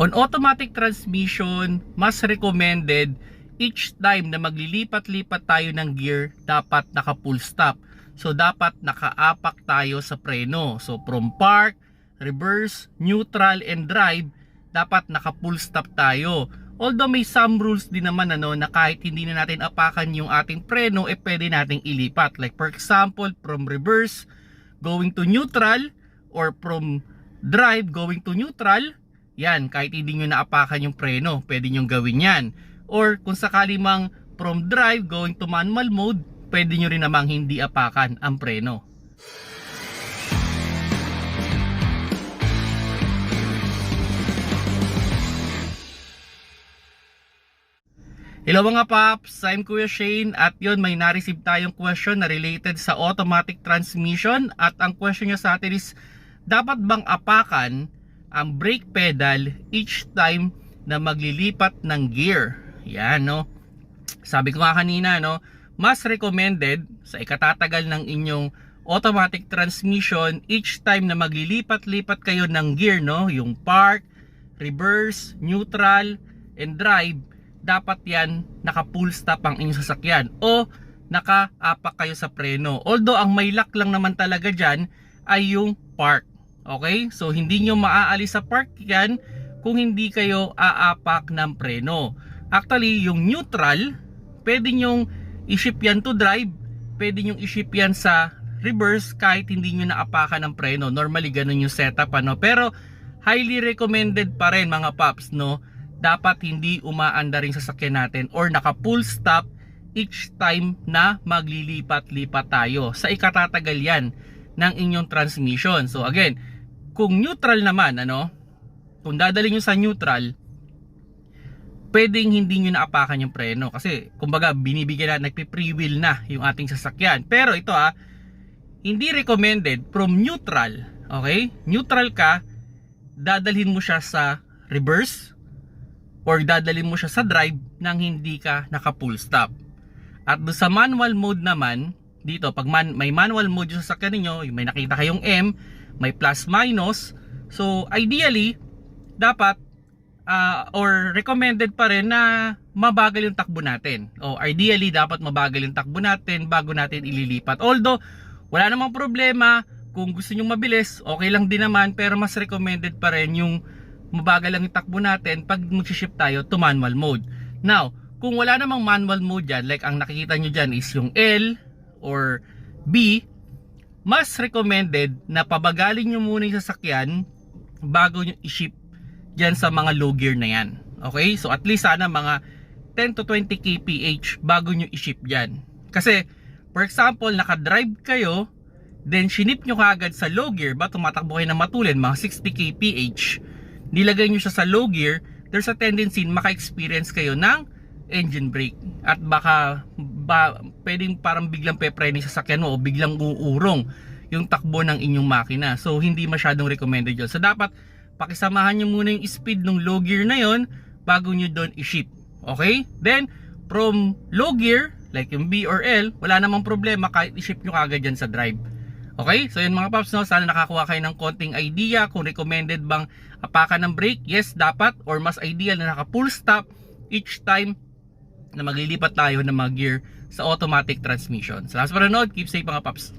On automatic transmission, mas recommended each time na maglilipat-lipat tayo ng gear, dapat naka full stop. So dapat nakaapak tayo sa preno. So from park, reverse, neutral, and drive, dapat naka full stop tayo. Although may some rules din naman ano na kahit hindi na natin apakan yung ating preno, eh pwede nating ilipat. Like for example, from reverse going to neutral or from drive going to neutral, yan, kahit hindi nyo naapakan yung preno, pwede nyo gawin yan. Or kung sakali mang from drive going to manual mode, pwede nyo rin namang hindi apakan ang preno. Hello mga paps, I'm Kuya Shane at yun may na-receive tayong question na related sa automatic transmission at ang question niya sa atin is dapat bang apakan ang brake pedal each time na maglilipat ng gear? Yan no. Sabi ko nga kanina no, mas recommended sa ikatatagal ng inyong automatic transmission each time na maglilipat-lipat kayo ng gear no, yung park, reverse, neutral, and drive dapat yan naka full stop ang inyong sasakyan o naka-apak kayo sa preno. Although ang may lock lang naman talaga dyan ay yung park. Okay? So hindi nyo maaalis sa park yan kung hindi kayo aapak ng preno. Actually, yung neutral, pwede nyong i-ship yan to drive, pwede nyong i-ship yan sa reverse kahit hindi nyo naapakan ng preno. Normally, ganun yung setup. Ano? Pero, highly recommended pa rin mga paps, no? dapat hindi umaanda rin sa sakyan natin or naka full stop each time na maglilipat-lipat tayo. Sa ikatatagal yan ng inyong transmission. So again, kung neutral naman, ano, kung dadalhin nyo sa neutral, pwedeng hindi nyo naapakan yung preno. Kasi, kumbaga, binibigyan na, nagpi-free wheel na yung ating sasakyan. Pero ito ah, hindi recommended from neutral. Okay? Neutral ka, dadalhin mo siya sa reverse, or dadalhin mo siya sa drive nang hindi ka naka full stop. At sa manual mode naman, dito pag man, may manual mode yung sasakyan yung may nakita kayong M, may plus minus. So ideally, dapat uh, or recommended pa rin na mabagal yung takbo natin. O ideally dapat mabagal yung takbo natin bago natin ililipat. Although wala namang problema kung gusto niyo mabilis, okay lang din naman pero mas recommended pa rin yung mabagal lang yung takbo natin pag mag-shift tayo to manual mode. Now, kung wala namang manual mode dyan, like ang nakikita nyo dyan is yung L or B, mas recommended na pabagalin nyo muna yung sasakyan bago nyo i-ship dyan sa mga low gear na yan. Okay? So at least sana mga 10 to 20 kph bago nyo i-ship dyan. Kasi, for example, naka-drive kayo, then shinip nyo kagad sa low gear, ba tumatakbo kayo ng matulin, mga 60 kph, nilagay nyo siya sa low gear, there's a tendency maka-experience kayo ng engine brake. At baka ba, pwedeng parang biglang pepreni sa sakyan mo o biglang uurong yung takbo ng inyong makina. So hindi masyadong recommended yun. So dapat pakisamahan nyo muna yung speed ng low gear na yon bago nyo doon i-ship. Okay? Then from low gear, like yung B or L, wala namang problema kahit i-ship nyo kagad dyan sa drive. Okay? So yun mga paps, no? sana nakakuha kayo ng konting idea kung recommended bang apakan ng brake. Yes, dapat. Or mas ideal na naka full stop each time na maglilipat tayo ng mga gear sa automatic transmission. Salamat sa panonood. Keep safe mga paps.